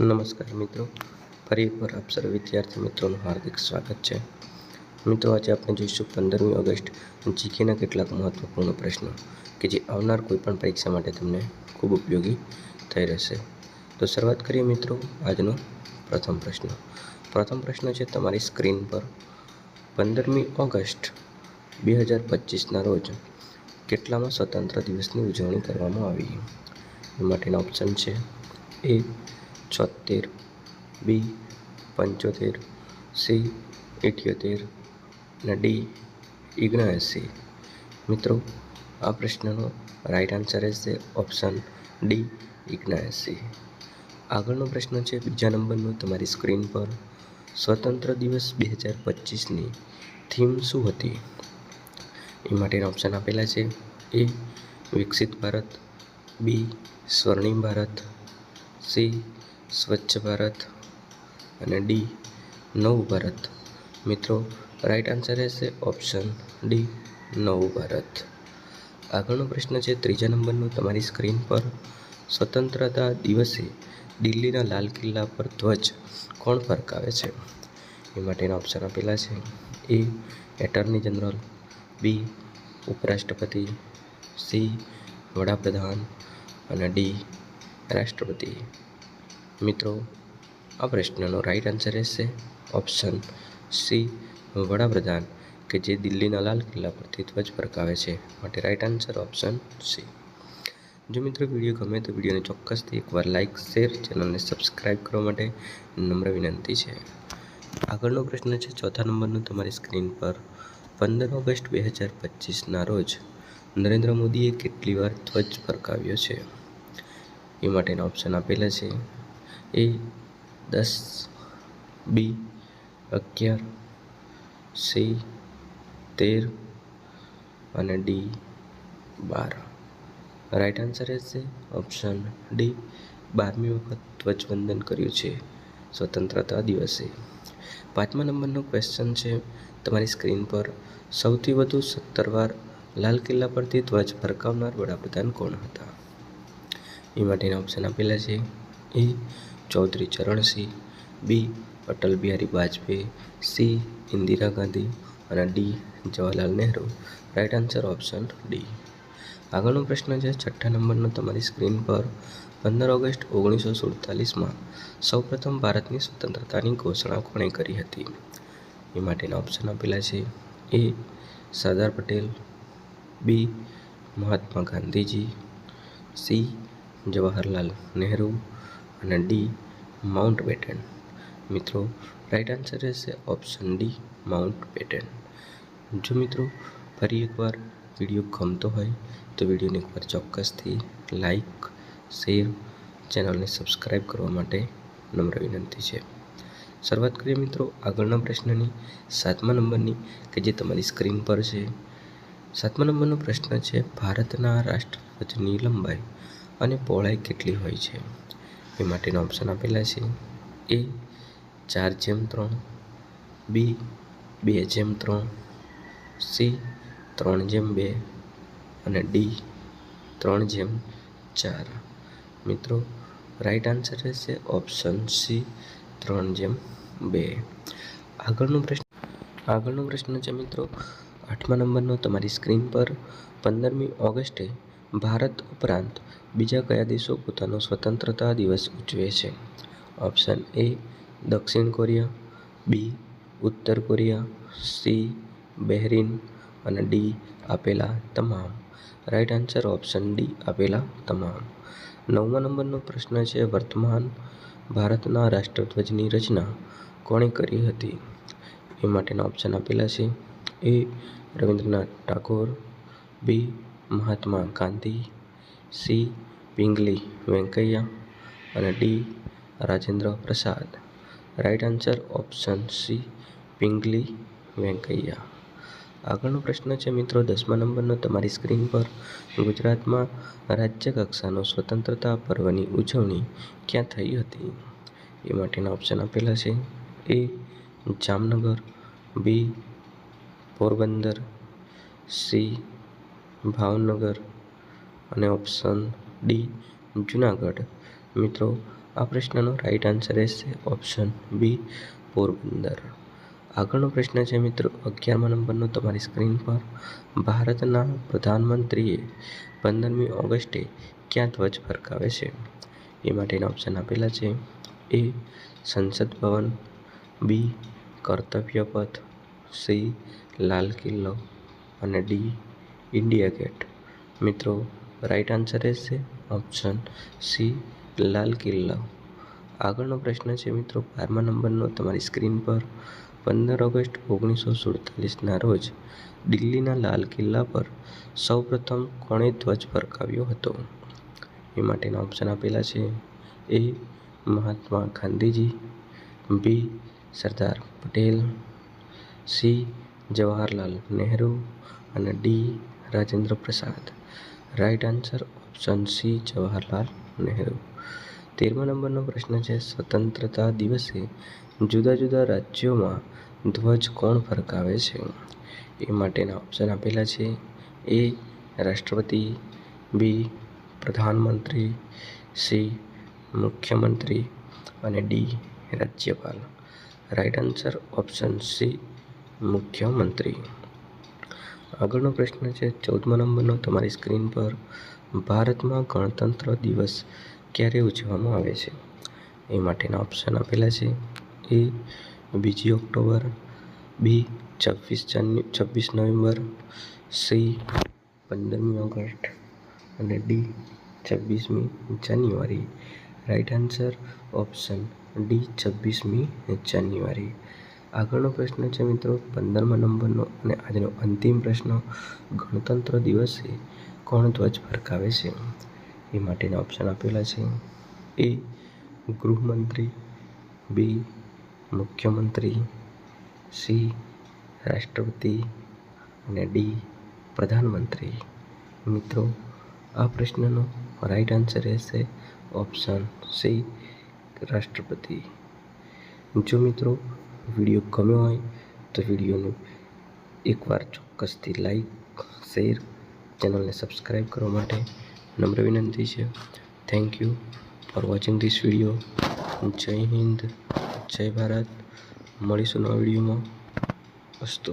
નમસ્કાર મિત્રો. ફરી એકવાર આપ સર્વ વિદ્યાર્થી મિત્રોનું હાર્દિક સ્વાગત છે. મિત્રો, આજે આપણે જોઈશું પંદરમી ઓગસ્ટ જીકેના કેટલાક મહત્વપૂર્ણ પ્રશ્નો કે જે આવનાર કોઈપણ પરીક્ષા માટે તમને ખૂબ ઉપયોગી થઈ રહેશે. તો શરૂઆત કરીએ મિત્રો આજનો પ્રથમ પ્રશ્ન. પ્રથમ પ્રશ્ન છે તમારી સ્ક્રીન પર. પંદરમી ઓગસ્ટ બે હજાર પચીસના રોજ કેટલામાં સ્વતંત્ર દિવસની ઉજવણી કરવામાં આવી? એ માટેના ઓપ્શન છે એ છોતેર બી પંચોતેર, સી ઇઠ્યોતેર અને ડી ઓગણએંસી. મિત્રો, આ પ્રશ્નનો રાઈટ આન્સર રહેશે ઓપ્શન ડી ઓગણએંસી. આગળનો પ્રશ્ન છે, બીજા નંબરનો તમારી સ્ક્રીન પર. સ્વતંત્ર દિવસ બે હજાર પચીસની થીમ શું હતી? એ માટેના ઓપ્શન આપેલા છે એ વિકસિત ભારત બી સ્વર્ણિમ ભારત સી સ્વચ્છ ભારત અને ડી નવું ભારત. મિત્રો રાઈટ આન્સર રહેશે ઓપ્શન ડી નવું ભારત. આગળનો પ્રશ્ન છે, ત્રીજા નંબરનો તમારી સ્ક્રીન પર સ્વતંત્રતા દિવસે દિલ્હીના લાલ કિલ્લા પર ધ્વજ કોણ ફરકાવે છે? એ માટેના ઓપ્શન આપેલા છે એ એટર્ની જનરલ બી ઉપરાષ્ટ્રપતિ સી વડાપ્રધાન અને ડી રાષ્ટ્રપતિ. મિત્રો, આ પ્રશ્નનો રાઈટ આન્સર રહેશે ઓપ્શન સી વડાપ્રધાન, કે જે દિલ્હીના લાલ કિલ્લા પરથી ધ્વજ ફરકાવે છે. માટે રાઈટ આન્સર ઓપ્શન સી જો મિત્રો વીડિયો ગમે તો વિડીયોને ચોક્કસથી એકવાર લાઇક શેર ચેનલને સબસ્ક્રાઈબ કરવા માટે નમ્ર વિનંતી છે. આગળનો પ્રશ્ન છે, ચોથા નંબરનો તમારી સ્ક્રીન પર પંદર ઓગસ્ટ બે હજાર પચીસના રોજ નરેન્દ્ર મોદીએ કેટલી વાર ધ્વજ ફરકાવ્યો છે? એ માટેના ઓપ્શન આપેલા છે. એ દસ બી અગિયાર સી તેર અને ડી બાર. રાઈટ આન્સર રહેશે ઓપ્શન ડી બારમી વખત ધ્વજવંદન કર્યું છે. સ્વતંત્રતા દિવસે. પાંચમા નંબરનો ક્વેશ્ચન છે. તમારી સ્ક્રીન પર સૌથી વધુ સત્તર વાર લાલ કિલ્લા પરથી ધ્વજ ફરકાવનાર વડાપ્રધાન કોણ હતા? એ માટેના ઓપ્શન આપેલા છે. A Chaudhary Charan Singh, B. Atal Bihari Vajpayee, C. Indira Gandhi અને D. Jawaharlal Nehru. Right answer option D આગળનો પ્રશ્ન છે, છઠ્ઠા નંબરનો તમારી સ્ક્રીન પર પંદર ઓગસ્ટ ઓગણીસો સુડતાલીસમાં સૌપ્રથમ ભારતની સ્વતંત્રતાની ઘોષણા કોણે કરી હતી? એ માટેના ઓપ્શન આપેલા છે A Sardar Patel B Mahatma Gandhiji C Jawaharlal Nehru અને ડી માઉન્ટ બેટન મિત્રો રાઈટ આન્સર રહેશે ઓપ્શન ડી માઉન્ટ બેટન જો મિત્રો, ફરી એકવાર વીડિયો ગમતો હોય, તો વિડીયોને એકવાર ચોક્કસથી લાઈક શેર ચેનલને સબસ્ક્રાઈબ કરવા માટે નમ્ર વિનંતી છે. શરૂઆત કરીએ મિત્રો આગળના પ્રશ્નની. સાતમા નંબરની, કે જે તમારી સ્ક્રીન પર છે. સાતમા નંબરનો પ્રશ્ન છે, ભારતના રાષ્ટ્રધ્વજની લંબાઈ અને પહોળાઈ કેટલી હોય છે? એ માટેના ઓપ્શન આપેલા છે. એ ચાર જેમ ત્રણ બી બે જેમ ત્રણ સી ત્રણ જેમ બે અને ડી ત્રણ જેમ ચાર. મિત્રો રાઈટ આન્સર રહેશે ઓપ્શન સી ત્રણ જેમ બે. આગળનો પ્રશ્ન આગળનો પ્રશ્ન છે મિત્રો, આઠમા નંબરનો તમારી સ્ક્રીન પર પંદરમી ઓગસ્ટે ભારત ઉપરાંત બીજા કયા દેશો પોતાનો સ્વતંત્રતા દિવસ ઉજવે છે? ઓપ્શન એ દક્ષિણ કોરિયા, બી ઉત્તર કોરિયા, સી બહેરીન અને ડી આપેલા તમામ. રાઈટ આન્સર ઓપ્શન ડી આપેલા તમામ. નવમા નંબરનો પ્રશ્ન છે, વર્તમાન ભારતના રાષ્ટ્રધ્વજની રચના કોણે કરી હતી? એ માટેના ઓપ્શન આપેલા છે, A Rabindranath Tagore, B Mahatma Gandhi C. Pingali Venkayya અને D. Rajendra Prasad. Right answer option C. Pingali Venkayya. આગળનો પ્રશ્ન છે, મિત્રો, દસમા નંબરનો. તમારી સ્ક્રીન પર ગુજરાતમાં રાજ્ય કક્ષાનો સ્વતંત્રતા પર્વની ઉજવણી ક્યાં થઈ હતી? એ માટેના ઓપ્શન આપેલા છે, A. Jamnagar, B. Porbandar, C. Bhavnagar અને ઓપ્શન ડી જુનાગઢ. મિત્રો, આ પ્રશ્નનો રાઈટ આન્સર રહેશે ઓપ્શન બી પોરબંદર. આગળનો પ્રશ્ન છે, મિત્રો, અગિયારમા નંબરનો તમારી સ્ક્રીન પર. ભારતના પ્રધાનમંત્રીએ પંદરમી ઓગસ્ટે ક્યાં ધ્વજ ફરકાવે છે? એ માટેના ઓપ્શન આપેલા છે એ સંસદ ભવન બી કર્તવ્ય પથ સી લાલ કિલ્લો અને ડી ઇન્ડિયા ગેટ. મિત્રો રાઈટ આન્સર રહેશે ઓપ્શન સી લાલ કિલ્લો. આગળનો પ્રશ્ન છે મિત્રો, બારમા નંબરનો તમારી સ્ક્રીન પર પંદર ઓગસ્ટ ઓગણીસો સુડતાલીસના રોજ દિલ્હીના લાલ કિલ્લા પર સૌપ્રથમ કોણે ધ્વજ ફરકાવ્યો હતો? એ માટેના ઓપ્શન આપેલા છે A Mahatma Gandhiji B Sardar Patel C Jawaharlal Nehru અને D Rajendra Prasad. Right answer option C, Jawaharlal Nehru. તેરમા નંબરનો પ્રશ્ન છે, સ્વતંત્રતા દિવસે જુદા જુદા રાજ્યોમાં ધ્વજ કોણ ફરકાવે છે? એ માટેના ઓપ્શન આપેલા છે, એ રાષ્ટ્રપતિ, બી પ્રધાનમંત્રી, સી મુખ્યમંત્રી અને ડી રાજ્યપાલ. રાઈટ આન્સર ઓપ્શન સી, મુખ્યમંત્રી. આગળનો પ્રશ્ન છે, ચૌદમા નંબરનો તમારી સ્ક્રીન પર ભારતમાં ગણતંત્ર દિવસ ક્યારે ઉજવવામાં આવે છે? એ માટેના ઓપ્શન આપેલા છે. એ બીજી ઓક્ટોબર, બી છવ્વીસ જાન્યુ છવ્વીસ નવેમ્બર, સી પંદરમી ઓગસ્ટ અને ડી છવ્વીસમી January. Right answer option D છવ્વીસમી જાન્યુઆરી. આગળનો પ્રશ્ન છે મિત્રો, પંદરમા નંબરનો અને આજનો અંતિમ પ્રશ્ન, ગણતંત્ર દિવસે કોણ ધ્વજ ફરકાવે છે? એ માટેના ઓપ્શન આપેલા છે. એ, ગૃહમંત્રી. બી, મુખ્યમંત્રી. સી, રાષ્ટ્રપતિ. અને ડી, પ્રધાનમંત્રી. મિત્રો, આ પ્રશ્નનો રાઈટ આન્સર રહેશે ઓપ્શન સી, રાષ્ટ્રપતિ. જો મિત્રો વીડિયો ગમ્યો હોય તો વિડીયોનું એકવાર ચોક્કસથી લાઈક શેર ચેનલને સબસ્ક્રાઈબ કરવા માટે નમ્ર વિનંતી છે. Thank you for watching this video Jai Hind, Jai Bharat. મળીશું નવા વિડીયોમાં. અસ્તુ.